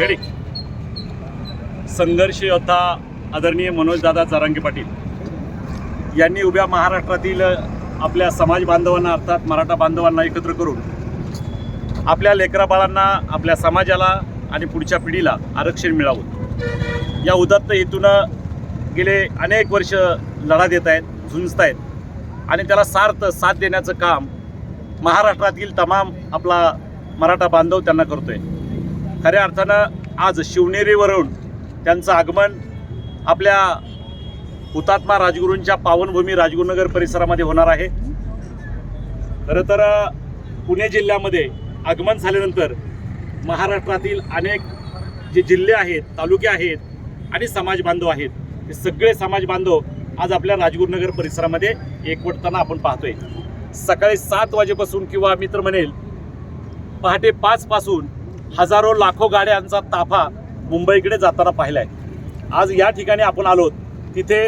Ready संघर्ष योद्धा आदरणीय मनोजदादा जरांगे पाटील यांनी उभ्या महाराष्ट्रातील आपल्या समाज बांधवांना अर्थात मराठा बांधवांना एकत्र करून आपल्या लेकरा बाळांना आपल्या समाजाला आणि पुढच्या पिढीला आरक्षण मिळावं. या उदात्त हेतूनं गेले अनेक वर्ष लढा देत आहेत झुंजत आहेत आणि त्याला सार्थ साथ देण्याचं काम महाराष्ट्रातील तमाम आपला मराठा बांधव त्यांना करतोय. खऱ्या अर्थानं आज शिवनेरीवरून त्यांचं आगमन आपल्या हुतात्मा राजगुरूंच्या पावनभूमी राजगुरुनगर परिसरामध्ये होणार आहे. खरं तर पुणे जिल्ह्यामध्ये आगमन झाल्यानंतर महाराष्ट्रातील अनेक जे जिल्हे आहेत तालुके आहेत आणि समाज बांधव आहेत ते सगळे समाज बांधव आज आपल्या राजगुरुनगर परिसरामध्ये एकवटताना आपण पाहतोय. सकाळी सात वाजेपासून किंवा मी तर म्हणेल पहाटे पाचपासून हजारो लाखो गाड्यांचा ताफा मुंबईकडे जाताना पाहिलाय. आज या ठिकाणी आपण आलो तिथे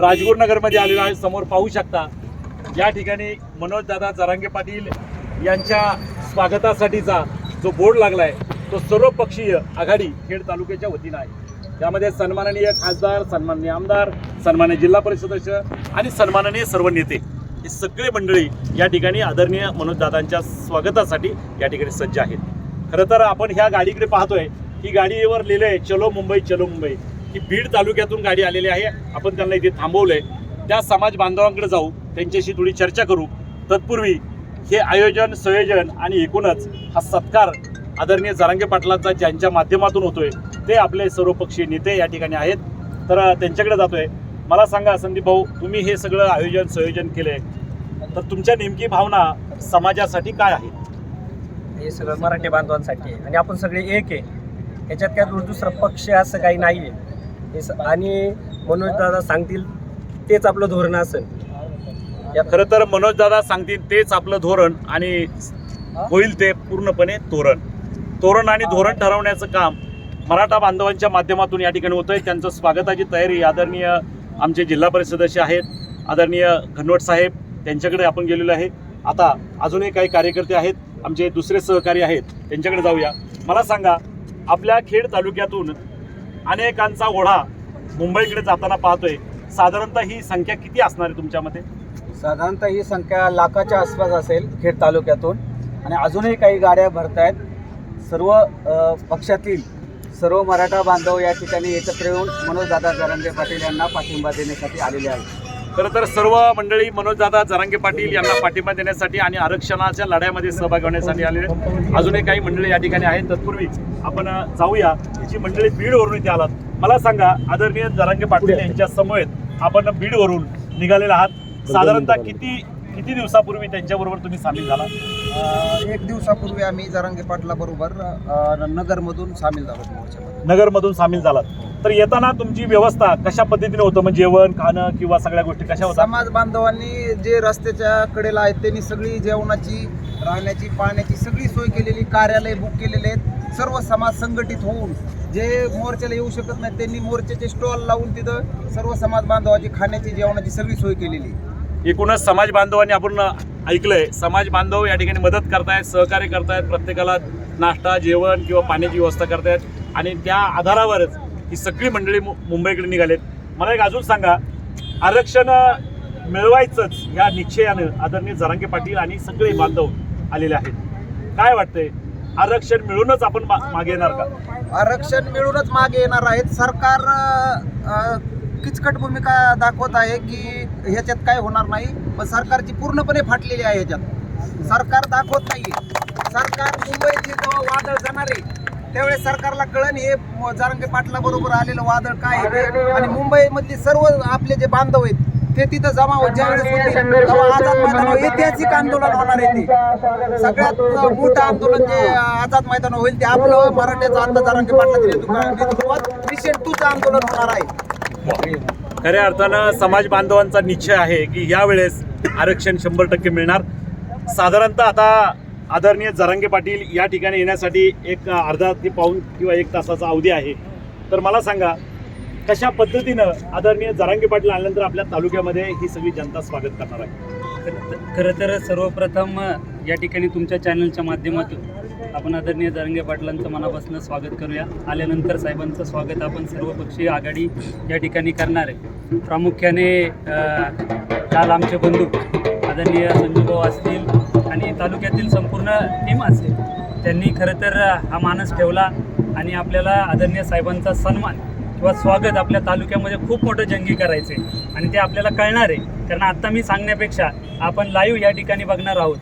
राजगुरुनगरमध्ये आलेलो आहे. समोर पाहू शकता. या ठिकाणी मनोजदादा जरांगे पाटील यांच्या स्वागतासाठीचा जो बोर्ड लागलाय तो सर्वपक्षीय आघाडी खेड तालुक्याच्या वतीनं आहे. त्यामध्ये सन्माननीय खासदार सन्माननीय आमदार सन्माननीय जिल्हा परिषद आणि सन्माननीय सर्व नेते. हे सगळे मंडळी या ठिकाणी आदरणीय मनोजदादांच्या स्वागतासाठी या ठिकाणी सज्ज आहेत. खरं तर आपण ह्या गाडीकडे पाहतोय ही गाडीवर लिहिलं आहे चलो मुंबई चलो मुंबई. ही बीड तालुक्यातून गाडी आलेली आहे. आपण त्यांना इथे थांबवलंय. त्या समाज बांधवांकडे जाऊ त्यांच्याशी थोडी चर्चा करू. तत्पूर्वी हे आयोजन संयोजन आणि एकूणच हा सत्कार आदरणीय जरांगे पाटलांचा ज्यांच्या माध्यमातून होतोय ते आपले सर्वपक्षीय नेते या ठिकाणी आहेत. तर त्यांच्याकडे जातोय. मला सांगा संदीप भाऊ तुम्ही हे सगळं आयोजन संयोजन केलंय. तर तुमच्या नेमकी भावना समाजासाठी काय आहे हे सगळं मराठी बांधवांसाठी आहे. आणि आपण सगळे एक आहे. ह्याच्यात काय दुसरा पक्ष असं काही नाही आहे हे स- आणि मनोज दादा सांगतील तेच आपलं धोरण असेल. या खरं तर मनोज दादा सांगतील तेच आपलं धोरण आणि होईल ते पूर्णपणे तोरण. तोरण आणि धोरण ठरवण्याचं काम मराठा बांधवांच्या माध्यमातून या ठिकाणी होतंय. त्यांचं स्वागताची तयारी आदरणीय आमचे जिल्हा परिषद सदस्य आहेत. आदरणीय घनवट साहेब त्यांच्याकडे आपण गेलेलो आहे. आता अजूनही काही कार्यकर्ते आहेत. आमचे दुसरे सहकारी आहेत त्यांच्याकडे जाऊया. मला सांगा आपल्या खेड तालुक्यातून अनेकांचा ओढा मुंबईकडे जाताना पाहतोय. साधारणतः ही संख्या किती असणार आहे तुमच्यामध्ये? साधारणतः ही संख्या लाखाच्या आसपास असेल खेड तालुक्यातून. आणि अजूनही काही गाड्या भरत आहेत सर्व पक्षातील सर्व मराठा बांधव या ठिकाणी एकत्र येऊन मनोजदादा जरांगे पाटील यांना पाठिंबा देण्यासाठी आलेले आहेत. खरं तर सर्व मंडळी मनोजदादा जरांगे पाटील यांना पाठिंबा देण्यासाठी आणि आरक्षणाच्या लढ्यामध्ये सहभाग होण्यासाठी आलेले आहेत. अजूनही काही मंडळी या ठिकाणी आहेत. तत्पूर्वी आपण जाऊया. जी मंडळी बीडवरून इथे आलात मला सांगा आदरणीय जरांगे पाटील यांच्या समवेत आपण बीडवरून निघालेला आहात. साधारणतः किती किती दिवसापूर्वी त्यांच्याबरोबर तुम्ही सामील झाला? अ, एक दिवसापूर्वी आम्ही जरांगे पाटला बरोबर नगरमधून सामील झालो मोर्चामध्ये. नगरमधून सामील झालात. तर येताना तुमची व्यवस्था कशा पद्धतीने होतं? म्हणजे जेवण खाणं किंवा सगळ्या गोष्टी कशा होतात समाज बांधवांनी जे रस्त्याच्या कडेला आहेत त्यांनी सगळी जेवणाची राहण्याची पाण्याची सगळी सोय केलेली कार्यालय बुक केलेले आहेत. सर्व समाज संघटित होऊन जे मोर्चाला येऊ शकत नाही त्यांनी मोर्चाचे स्टॉल लावून तिथं सर्व समाज बांधवाची खाण्याची जेवणाची सगळी सोय केलेली. आहे. एकूणच समाज बांधवांनी आपण ऐकलंय समाज बांधव या ठिकाणी मदत करतायत सहकार्य करतायत प्रत्येकाला नाश्ता जेवण किंवा पाण्याची व्यवस्था करतायत आणि त्या आधारावरच ही सगळी मंडळी मु- मुंबईकडे निघालेत. मला एक अजून सांगा आरक्षण मिळवायचंच ह्या निश्चयानं आदरणीय जरांगे पाटील आणि सगळे बांधव आलेले आहेत. काय वाटतंय? आरक्षण मिळूनच आपण मा- मागे येणार का? आरक्षण मिळूनच मागे येणार आहेत. सरकार किचकट भूमिका दाखवत आहे की ह्याच्यात काय होणार नाही पण सरकारची पूर्णपणे फाटलेली आहे ह्याच्यात. सरकार दाखवत नाहीये. सरकार मुंबईची जेव्हा वादळ जाणार आहे त्यावेळेस सरकारला कळण हे जारंगे पाटला बरोबर आलेलं वादळ काय आहे आणि मुंबईमधले सर्व आपले जे बांधव आहेत ते तिथं जमा ज्यावेळेस तेव्हा आझाद मैदानावर ऐतिहासिक आंदोलन होणार आहे ते. सगळ्यात मोठं आंदोलन जे आझाद मैदान होईल ते आपलं मराठ्याचं आता जारंगे पाटलाच्या नेतृत्वात आंदोलन होणार आहे. खऱ्या अर्थानं समाज बांधवांचा निश्चय आहे की यावेळेस आरक्षण शंभर टक्के मिळणार. साधारणतः आता आदरणीय जरांगे पाटील या ठिकाणी येण्यासाठी एक अर्धा ते पाऊन किंवा एक तासाचा अवधी आहे. तर मला सांगा कशा पद्धतीनं आदरणीय जरांगे पाटील आल्यानंतर आपल्या तालुक्यामध्ये ही सगळी जनता स्वागत करणार आहे? खरं तर सर्वप्रथम या ठिकाणी तुमच्या चॅनलच्या माध्यमातून आपण आदरणीय जरंगे पाटलांचं मनापासून स्वागत करूया. आल्यानंतर साहेबांचं स्वागत आपण सर्वपक्षीय आघाडी या ठिकाणी करणार आहे. प्रामुख्याने लाल काल आमचे बंधू आदरणीय संजूभाऊ असतील आणि तालुक्यातील संपूर्ण टीम असेल त्यांनी खरं तर हा मानस ठेवला आणि आपल्याला आदरणीय साहेबांचा सन्मान किंवा स्वागत आपल्या तालुक्यामध्ये खूप मोठं जंगी करायचं आहे आणि ते आपल्याला कळणार आहे. कारण आत्ता मी सांगण्यापेक्षा आपण लाईव्ह या ठिकाणी बघणार आहोत.